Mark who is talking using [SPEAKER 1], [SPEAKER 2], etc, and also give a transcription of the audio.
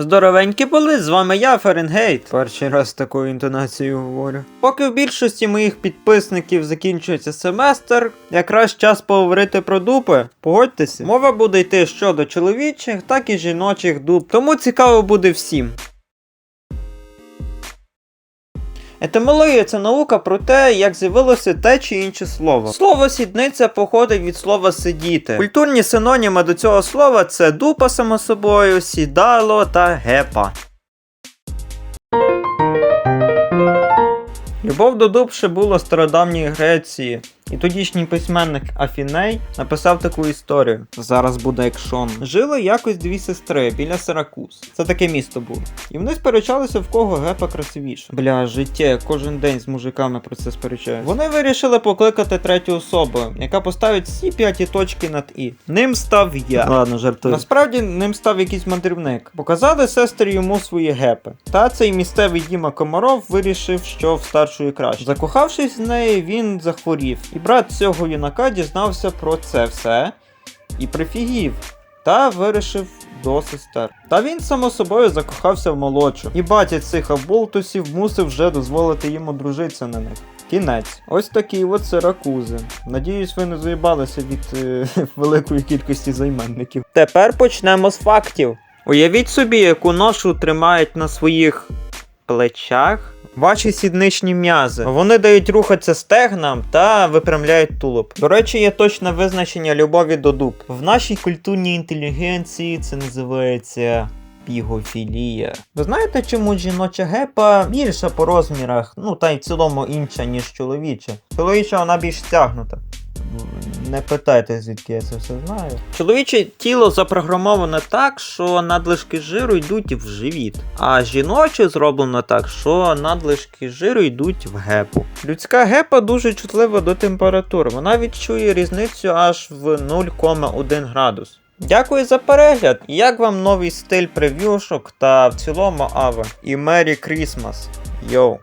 [SPEAKER 1] Здоровенькі були, з вами я, Фаренгейт. Перший раз такою інтонацією говорю. Поки в більшості моїх підписників закінчується семестр, якраз час поговорити про дупи. Погодьтеся, мова буде йти щодо чоловічих, так і жіночих дуб. Тому цікаво буде всім. Етимологія це наука про те, як з'явилося те чи інше слово. Слово сідниця походить від слова сидіти. Культурні синоніми до цього слова це дупа само собою, сідало та гепа. Любов до дуб ще в стародавній Греції, і тодішній письменник Афіней написав таку історію. Зараз буде екшон. Жили якось дві сестри біля Сиракуз. Це таке місто було. І вони сперечалися, в кого гепа красивіша. Бля, життя, кожен день з мужиками про це сперечаюся. Вони вирішили покликати третю особу, яка поставить всі п'яті точки над і. Ним став я. Ладно, жартую. Насправді ним став якийсь мандрівник. Показали сестри йому свої гепи. Та цей місцевий Діма Комаров вирішив, що в старшої краще. Закохавшись в неї, він захворів. Брат цього юнака дізнався про це все і прифігів. Та вирішив до сестер. Та він само собою закохався в молодшу. І батя цих аболтусів мусив вже дозволити їм одружитися на них. Кінець. Ось такі от сиракузи. Надіюсь, ви не заїбалися від е, великої кількості займенників. Тепер почнемо з фактів. Уявіть собі, яку ношу тримають на своїх плечах ваші сідничні м'язи. Вони дають рухатися стегнам та випрямляють тулуб. До речі, є точне визначення любові до дуб. В нашій культурній інтелігенції це називається. Пігофілія. Ви знаєте, чому жіноча гепа більша по розмірах, ну та й в цілому інша, ніж чоловіча. Чоловіча вона більш стягнута. Не питайте, звідки я це все знаю. Чоловіче тіло запрограмоване так, що надлишки жиру йдуть в живіт, а жіноче зроблено так, що надлишки жиру йдуть в гепу. Людська гепа дуже чутлива до температури. Вона відчує різницю аж в 0,1 градус. Дякую за перегляд. Як вам новий стиль прев'юшок та в цілому аве? І Merry Christmas. Йоу.